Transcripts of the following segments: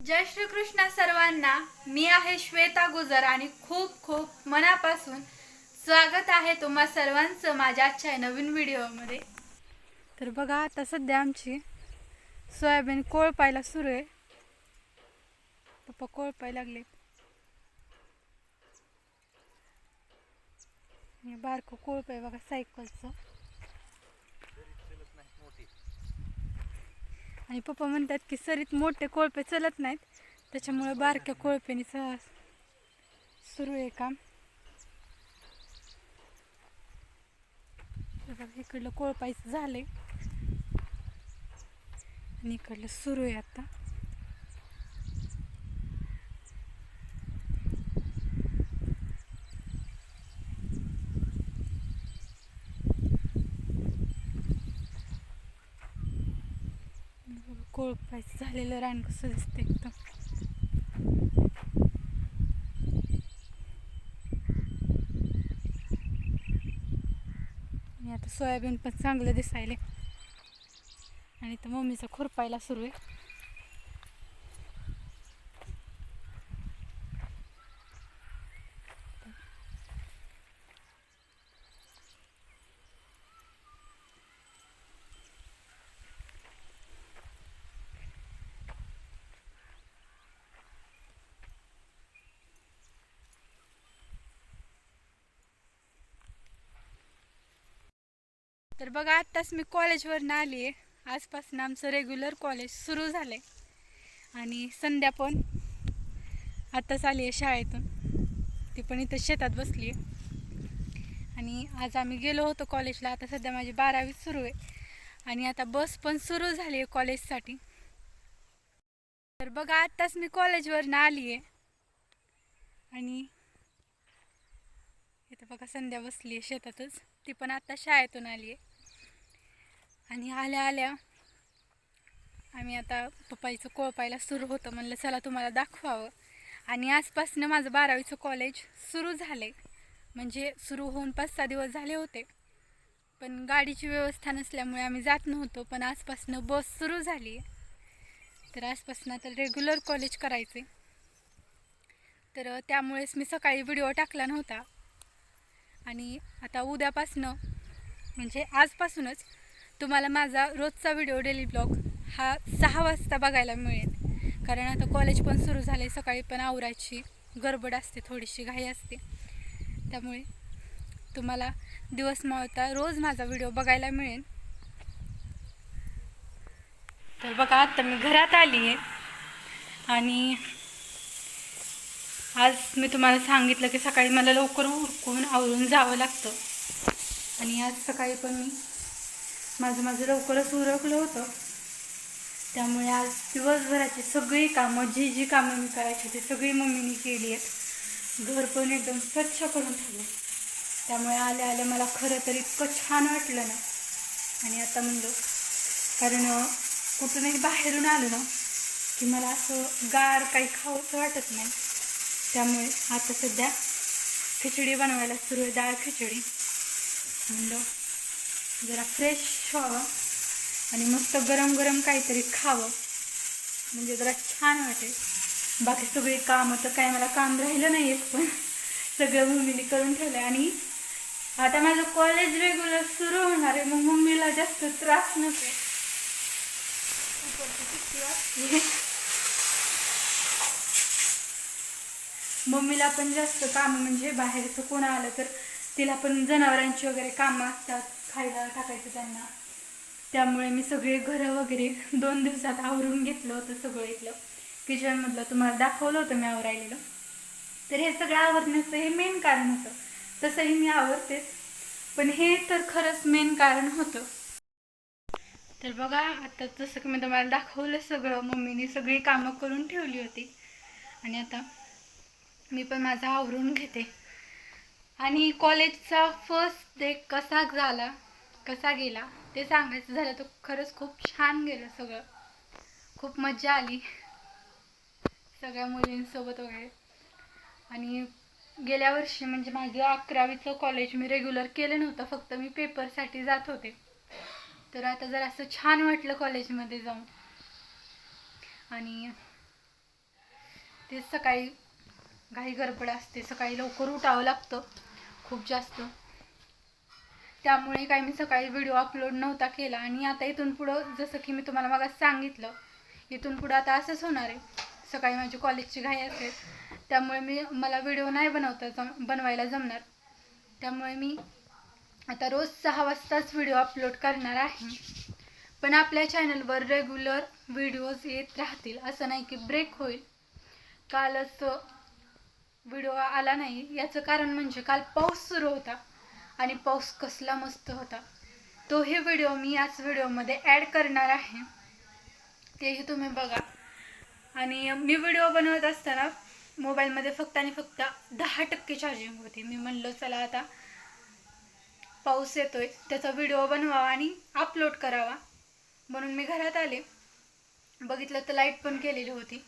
जय श्रीकृष्ण सर्वांना. मी आहे श्वेता गुजर आणि खूप खूप मनापासून स्वागत आहे तुम्हा सर्वांचं माझ्या आजच्या नवीन व्हिडिओमध्ये. तर बघा आता सध्या आमची सोयाबीन कोळपायला सुरू आहे. पप्पा कोळपाय लागले. बारकं कोळपाय बघा सायकलचं. आणि पप्पा म्हणतात की सरीत मोठे कोळपे चलत नाहीत. त्याच्यामुळे बारक्या कोळपेने सुरू आहे काम. इकडलं कोळपायचं झालंय. आणि इकडलं सुरू आहे आता. कोळपायचं झालेलं रान कसं दिसते एकदम. आणि आता सोयाबीन पण चांगलं दिसायले आणि तर मम्मीचा खुरपायला सुरू आहे. तर बघा आत्ताच मी कॉलेजवरनं आली आहे. आजपासून आमचं रेग्युलर कॉलेज सुरू झालं आहे आणि संध्या पण आत्ताच आली आहे शाळेतून. ती पण इथं शेतात बसली आहे आणि आज आम्ही गेलो होतो कॉलेजला. आता सध्या माझी बारावी सुरू आहे. आणि आता बस पण सुरू झाली आहे कॉलेजसाठी. तर बघा आत्ताच मी कॉलेजवरनं आली आहे आणि इथं बघा संध्या बसली आहे शेतातच. ती पण आत्ता शाळेतून आली आहे आणि आल्या आल्या आम्ही आता पप्पाईचं कोळपायला सुरू होतं. म्हणलं चला तुम्हाला दाखवावं. आणि आजपासनं माझं बारावीचं कॉलेज सुरू झालं आहे म्हणजे सुरू होऊन पाच सहा दिवस झाले होते. पण गाडीची व्यवस्था नसल्यामुळे आम्ही जात नव्हतो. पण आजपासून बस सुरू झाली. आहे तर आजपासून आता रेग्युलर कॉलेज करायचे तर त्यामुळेच मी सकाळी व्हिडिओ टाकला नव्हता. आणि आता उद्यापासनं म्हणजे आजपासूनच तुम्हाला माझा रोजचा व्हिडिओ डेली ब्लॉग हा सहा वाजता बघायला मिळेल. कारण आता कॉलेज पण सुरू झाले सकाळी पण आवरायची गडबड असते थोडीशी घाई असते. त्यामुळे तुम्हाला दिवस मावता रोज माझा व्हिडिओ बघायला मिळेल. तर बघा आता मी घरात आली आहे. आणि आज मी तुम्हाला सांगितलं की सकाळी मला लवकर उरकून आवरून जावं लागतं. आणि आज सकाळी पण मी माझं माझं लवकरच उरकलं होतं. त्यामुळे आज दिवसभराची सगळी कामं जी जी कामं मी करायची ती सगळी मम्मीने केली आहेत. घर पण एकदम स्वच्छ करून ठेवलं. त्यामुळे आल्या आल्या मला खरं तर इतकं छान वाटलं ना. आणि आता म्हणलं कारण कुठूनही बाहेरून आलो ना की मला असं गार काही खावंसं वाटत नाही. त्यामुळे आता सध्या खिचडी बनवायला सुरू आहे डाळ खिचडी. म्हणलं जरा फ्रेश व्हावं आणि मस्त गरम गरम काहीतरी खावं. म्हणजे जरा छान वाटेल. बाकी सगळी कामं तर काय मला काम राहिलं नाही आहेत पण सगळं मम्मीने करून ठेवलं आणि आता माझं कॉलेज रेग्युलर सुरू होणार आहे मग मम्मीला जास्त त्रास नको मम्मीला पण जास्त काम म्हणजे बाहेरचं कोण आलं तर तिला पण जनावरांची वगैरे कामं असतात. खायला टाकायचं त्यांना. त्यामुळे मी सगळे घरं वगैरे दोन दिवसात आवरून घेतलं होतं सगळं इथलं. किचनमधलं तुम्हाला दाखवलं होतं मी आवरायलेलं. तर हे सगळं आवरण्याचं हे मेन कारण होतं. तसंही मी आवरतेच. पण हे तर खरंच मेन कारण होतं. तर बघा आता जसं की मी तुम्हाला दाखवलं सगळं मम्मीने सगळी कामं करून ठेवली होती. आणि आता मी पण माझं आवरून घेते. आणि कॉलेजचा फर्स्ट डे कसा झाला? कसा गेला ते सांगायचं झालं तर खरंच खूप छान गेलं सगळं. खूप मजा आली. सगळ्या मुलींसोबत वगैरे. आणि गेल्या वर्षी म्हणजे माझं अकरावीचं कॉलेज मी रेग्युलर केलं नव्हतं फक्त मी पेपरसाठी जात होते. तर आता जर असं छान वाटलं कॉलेजमध्ये जाऊन. आणि ते सकाळी घाई गडबड असते सकाळी लवकर उठावं लागतं खूप जास्त. त्यामुळे काही मी सकाळी व्हिडिओ अपलोड नव्हता केला. आणि आता इथून पुढं जसं की मी तुम्हाला मग सांगितलं इथून पुढं आता असंच होणार आहे. सकाळी माझी कॉलेजची घाई असेल. त्यामुळे मी मला व्हिडिओ नाही बनवता जम बनवायला जमणार. त्यामुळे मी आता रोज सहा वाजताच व्हिडिओ अपलोड करणार आहे. पण आपल्या चॅनलवर रेग्युलर व्हिडिओज येत राहतील. असं नाही की ब्रेक होईल. कालच व्हिडिओ आला नाही. याचं कारण म्हणजे काल पाऊस सुरू होता. आणि पाऊस कसला मस्त होता. तोही व्हिडिओ मी याच व्हिडिओमध्ये ॲड करणार आहे. तेही तुम्ही बघा. आणि मी व्हिडिओ बनवत असताना मोबाईलमध्ये फक्त आणि फक्त दहा टक्के चार्जिंग होती. मी म्हणलं चला आता पाऊस येतोय त्याचा व्हिडिओ बनवावा आणि अपलोड करावा. म्हणून मी घरात आले. बघितलं तर लाइट पण केलेली होती.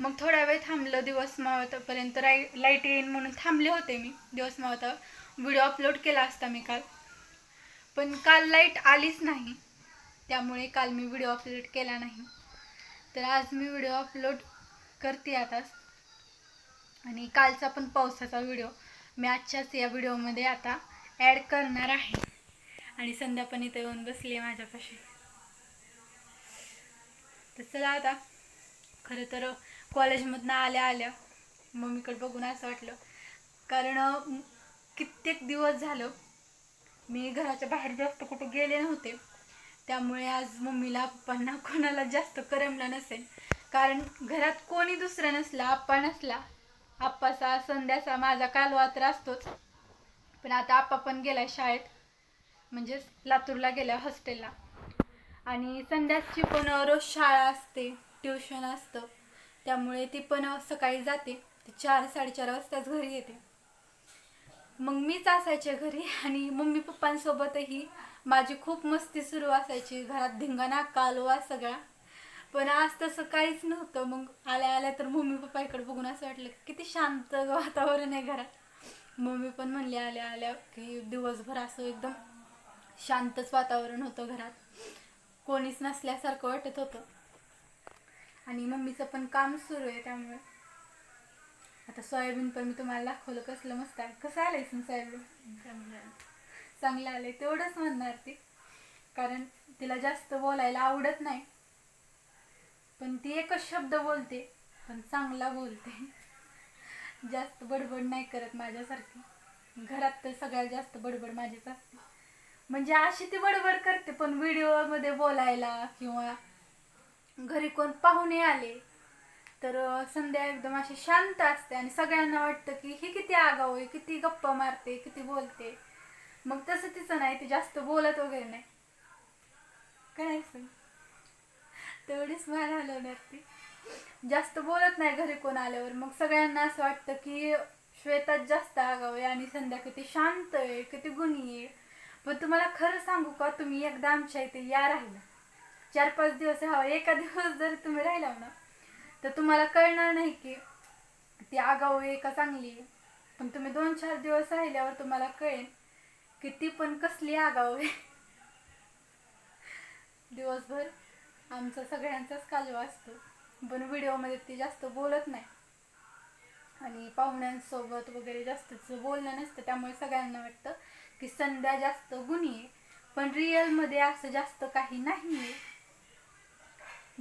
मग थोडा वेळ थांबलं दिवस मावतापर्यंत राई लाइट येईन म्हणून थांबले होते मी. दिवस मावता व्हिडिओ अपलोड केला असता मी काल. पण काल लाइट आलीच नाही. त्यामुळे काल मी व्हिडिओ अपलोड केला नाही. तर आज मी व्हिडिओ अपलोड करते आताच आणि कालचा पण पावसाचा व्हिडिओ. मी आजच्याच या व्हिडिओमध्ये आता ॲड करणार आहे. आणि संध्या पण इथे येऊन बसली आहे माझ्यापाशी. तर चला आता. खरं तर कॉलेजमधनं आल्या आल्या मम्मीकडे बघून असं वाटलं. कारण कित्येक दिवस झालं मी घराच्या बाहेर जास्त कुठे गेले नव्हते. त्यामुळे आज मम्मीला पप्पांना कोणाला जास्त करमलं नसेल. कारण घरात कोणी दुसरं नसला आप्पा नसला. आप्पाचा संध्याचा माझा कालवा तर असतोच. पण आता आप्पा पण गेलाय शाळेत. म्हणजेच लातूरला गेला हॉस्टेलला. आणि संध्याची पण रोज शाळा असते ट्युशन असतं. त्यामुळे ती पण सकाळी जाते. ती चार साडेचार वाजताच घरी येते. मग मीच असायचे घरी आणि मम्मी पप्पांसोबतही माझी खूप मस्ती सुरू असायची घरात धिंगाणा कालवा सगळा. पण आज तसं काहीच नव्हतं. मग आल्या आल्या तर मम्मी पप्पाकडे बघून असं वाटलं किती शांत वातावरण आहे घरात. मम्मी पण म्हणली आल्या आल्या की दिवसभर असं एकदम शांतच वातावरण होतं घरात. कोणीच नसल्यासारखं वाटत होतं. आणि मम्मीचं पण काम सुरू आहे त्यामुळे. आता सोयाबीन पण मी तुम्हाला दाखवलं कसलं मस्त आहे. कसं आलंय सोयाबीन? चांगलं आलंय. तेवढंच म्हणणार ती. कारण तिला जास्त बोलायला आवडत नाही. पण ती एकच शब्द बोलते पण चांगला बोलते. जास्त बडबड नाही करत माझ्यासारखी. घरात तर सगळ्यात जास्त बडबड माझीच असते. म्हणजे अशी ती बडबड करते पण व्हिडिओमध्ये बोलायला किंवा घरी कोण पाहुणे आले तर संध्या एकदम अशी शांत असते आणि सगळ्यांना वाटतं की हे किती आगाऊ आहे किती गप्पा मारते किती बोलते. मग तसं तिचं नाही ती जास्त बोलत वगैरे नाही. करायचं तेवढीच मला हलवणार ती जास्त बोलत नाही घरी कोण आल्यावर. मग सगळ्यांना असं वाटतं की श्वेताच जास्त आगाऊ आहे आणि संध्या किती शांत आहे किती गुणी आहे. पण तुम्हाला खरं सांगू का तुम्ही एकदा आमच्या इथे या राहिला. चार पाच दिवस राहावं. एका दिवस जर तुम्ही राहिला ना तर तुम्हाला कळणार नाही की ती आगाऊ आहे का चांगली आहे. पण तुम्ही दोन चार दिवस राहिल्यावर तुम्हाला कळेल की ती पण कसली आगाऊ आहे. दिवसभर आमचा सगळ्यांचाच कालवा असतो. पण व्हिडिओमध्ये ती जास्त बोलत नाही. आणि पाहुण्यांसोबत वगैरे जास्तच बोलणं नसतं. त्यामुळे सगळ्यांना वाटतं की संध्या जास्त गुणी आहे. पण रिअलमध्ये असं जास्त काही नाही आहे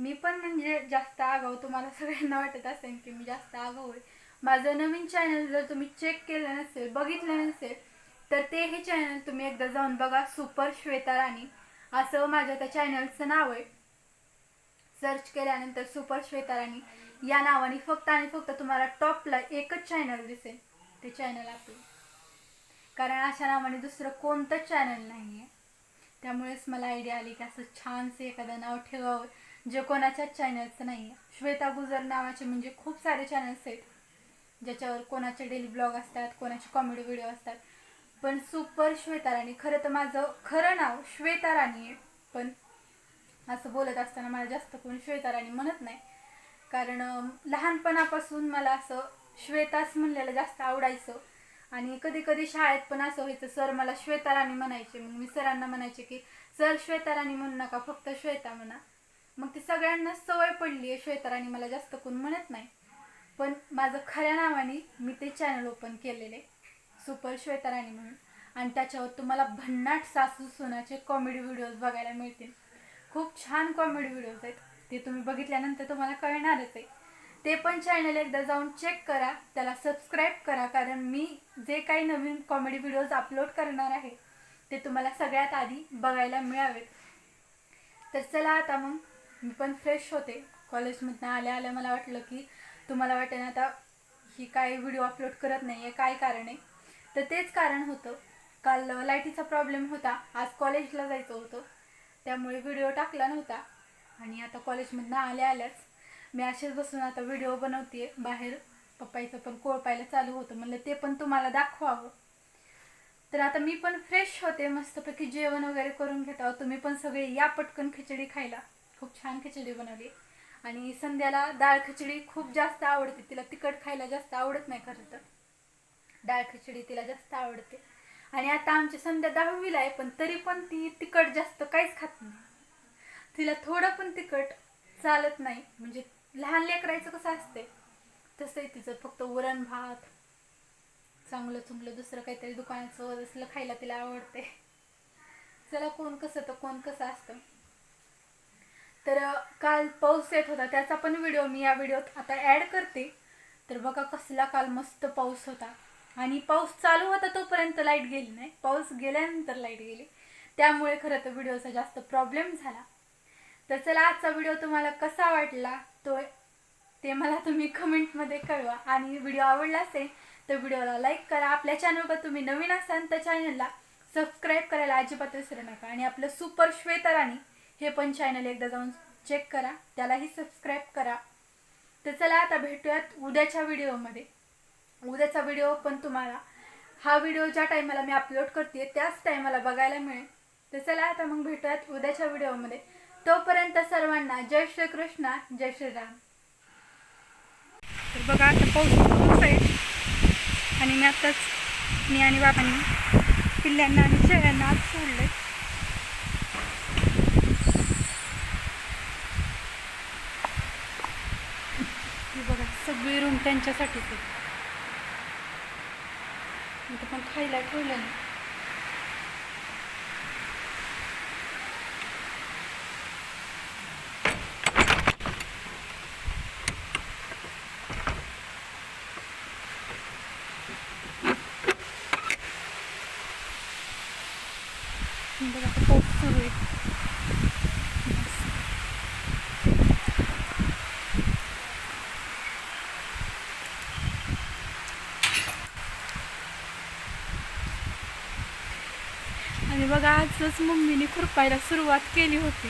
मी पण म्हणजे जास्त आगाऊ तुम्हाला सगळ्यांना वाटत असेल की मी जास्त आगाऊ आहे. माझं नवीन चॅनल जर तुम्ही चेक केलं नसेल बघितलं नसेल तर ते हे चॅनल तुम्ही एकदा जाऊन बघा सुपर श्वेता राणी असं माझ्या त्या चॅनलचं नाव आहे. सर्च केल्यानंतर सुपर श्वेता राणी या नावाने फक्त आणि फक्त तुम्हाला टॉपला एकच चॅनल दिसेल. ते चॅनल आपलं. कारण अशा नावाने दुसरं कोणतंच चॅनल नाही आहे त्यामुळेच मला आयडिया आली की असं छानसे एखादं नाव ठेवावं. जे कोणाच्याच चॅनलचं नाही आहे श्वेता गुजर नावाचे म्हणजे खूप सारे चॅनल्स आहेत. ज्याच्यावर कोणाचे डेली ब्लॉग असतात कोणाचे कॉमेडी व्हिडिओ असतात. पण सुपर श्वेता राणी. खरं तर माझं खरं नाव श्वेता राणी आहे. पण असं बोलत असताना मला जास्त कोण श्वेता राणी म्हणत नाही. कारण लहानपणापासून मला असं श्वेताच म्हणलेलं जास्त आवडायचं. आणि कधी कधी शाळेत पण असं व्हायचं सर मला श्वेता राणी म्हणायचे. मग मी सरांना म्हणायचे की सर श्वेता राणी म्हणू नका फक्त श्वेता म्हणा. मग ती सगळ्यांना सवय पडली आहे श्वेता राणी मला जास्त कोण म्हणत नाही. पण माझं खऱ्या नावाने मी ते चॅनल ओपन केलेले सुपर श्वेता राणी म्हणून. आणि त्याच्यावर तुम्हाला भन्नाट सासू सुनाचे कॉमेडी व्हिडिओज बघायला मिळतील. खूप छान कॉमेडी व्हिडिओज आहेत. ते तुम्ही बघितल्यानंतर तुम्हाला कळणारच आहे. ते पण चॅनल एकदा जाऊन चेक करा. त्याला सबस्क्राईब करा. कारण मी जे काही नवीन कॉमेडी व्हिडिओज अपलोड करणार आहे ते तुम्हाला सगळ्यात आधी बघायला मिळावेत. तर चला आता मग मी पण फ्रेश होते. कॉलेजमधनं आल्या आल्या मला वाटलं की तुम्हाला वाटेल आता ही काय व्हिडिओ अपलोड करत नाही आहे काय कारण आहे? तर तेच कारण होतं. काल लाईटीचा प्रॉब्लेम होता. आज कॉलेजला जायचं होतं. त्यामुळे व्हिडिओ टाकला नव्हता. आणि आता कॉलेजमधनं आल्या आल्याच. मी असेच बसून आता व्हिडिओ बनवते बाहेर. पप्पाईचं पण कोळपायला चालू होतं. म्हणलं ते पण तुम्हाला दाखवावं. तर आता मी पण फ्रेश होते. मस्तपैकी जेवण वगैरे करून घेत आहोत. तुम्ही पण सगळे या पटकन खिचडी खायला. खूप छान खिचडी बनवली. आणि संध्याला डाळ खिचडी खूप जास्त आवडते. तिला तिखट खायला जास्त आवडत नाही खरं तर. डाळ खिचडी तिला जास्त आवडते. आणि आता आमची संध्या दहावीला आहे पण तरी पण ती तिखट जास्त काहीच खात नाही. तिला थोडं पण तिखट चालत नाही. म्हणजे लहान लेकरायचं कसं असते तसंही तिचं फक्त वरण भात चांगलं चुंगलं दुसरं काहीतरी दुकानाचं असलं खायला तिला आवडते चला कोण कसं तर कोण कसं असतं. तर काल पाऊस येत होता त्याचा पण व्हिडिओ मी या व्हिडिओत आता ॲड करते. तर बघा कसला काल मस्त पाऊस होता. आणि पाऊस चालू होता तोपर्यंत लाइट गेली नाही. पाऊस गेल्यानंतर लाइट गेली. त्यामुळे खरं तर व्हिडिओचा जास्त प्रॉब्लेम झाला. तर चला आजचा व्हिडिओ तुम्हाला कसा वाटला तो ते मला तुम्ही कमेंटमध्ये कळवा. आणि व्हिडिओ आवडला असेल तर व्हिडिओला लाईक करा. आपल्या चॅनलवर तुम्ही नवीन असाल तर चॅनलला सबस्क्राईब करायला अजिबात विसरू नका. आणि आपलं सुपर श्वेता राणी हे पण चॅनल एकदा जाऊन चेक करा. त्यालाही सबस्क्राईब करा. तर चला आता भेटूयात उद्याच्या व्हिडिओमध्ये उद्याचा व्हिडिओ पण तुम्हाला. हा व्हिडिओ ज्या टायमाला मी अपलोड करते त्याच टायमाला बघायला मिळेल. तर चला आता मग भेटूयात उद्याच्या व्हिडिओमध्ये तोपर्यंत सर्वांना जय श्रीकृष्ण जय श्रीराम तर बघा आता पाऊस सुरूच आहे. आणि मी आताच मी आणि बाबांनी पिल्ल्यांना आणि शेळ्यांना आज सोडलंय हे बघा सगळी त्यांच्यासाठीच आहे. पण खायला ठेवलं नाही हे बघा आता पाऊस सुरू आहे आणि बघा आजच मम्मीने खुरपायला सुरुवात केली होती.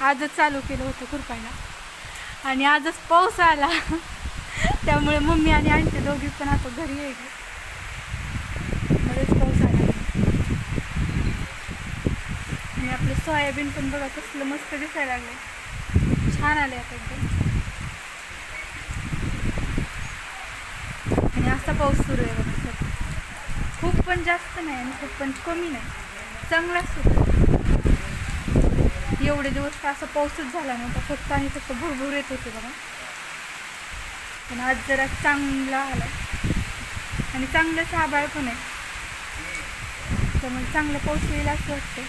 आजच चालू केलं होतं खुरपायला. आणि आजच पाऊस आला. त्यामुळे मम्मी आणि आंटी दोघी पण आता घरी येईल मध्येच पाऊस आला. आणि आपलं सोयाबीन पण बघा कसलं मस्त दिसायला लागलं छान आले आता एकदम. आणि असा पाऊस सुरू आहे बघा. खूप पण जास्त नाही आणि खूप पण कमी नाही. चांगला होतो एवढे दिवस का असा पाऊसच झाला नव्हता. फक्त आणि फक्त भुरभुर येत होते बघा. पण आज जरा चांगला आला आणि चांगलंच आभाळ पण आहे. त्यामुळे चांगलं पाऊस येईल असं वाटतं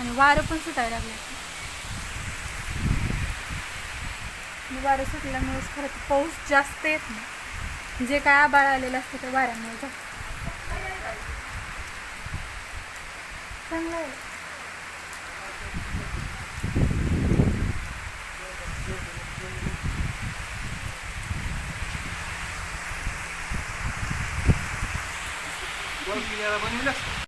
आणि वारं पण सुटायला लागलं आणि वारं सुटल्यामुळेच खरं तर पाऊस जास्त येत नाही. जे काय आबाळ आलेलं असतं ते वाऱ्यामुळे जातं. चांगलं आहे बनविलं?